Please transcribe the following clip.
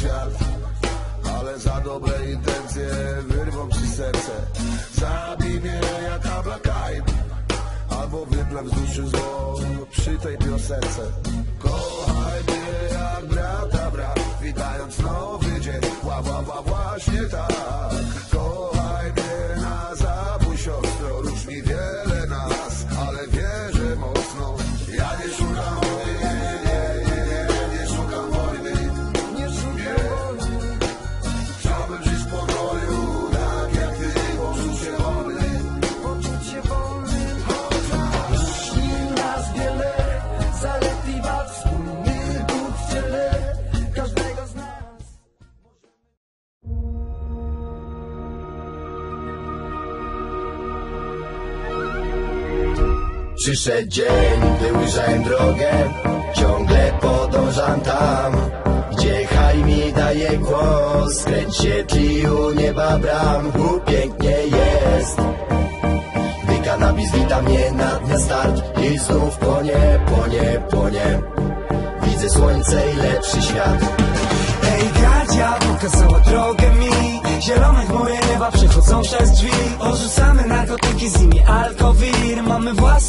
świat Ale za dobre intencje wyrwą ci serce. Zabij mnie jak Ablakaj Albo wyplew z duszy zło przy tej piosence Przyszedł dzień, gdy ujrzałem drogę Ciągle podążam tam Gdzie haj mi daje głos. Kręć się tliu nieba bram U, pięknie jest. Gdy kanabis wita mnie na dnia start I znów płonie, płonie, płonie. Widzę słońce i lepszy świat. Ej, Gadzia pokazała drogę mi. Zielone chmury nieba przechodzą przez drzwi. Porzucamy narkotyki z nimi alkowir Mamy własne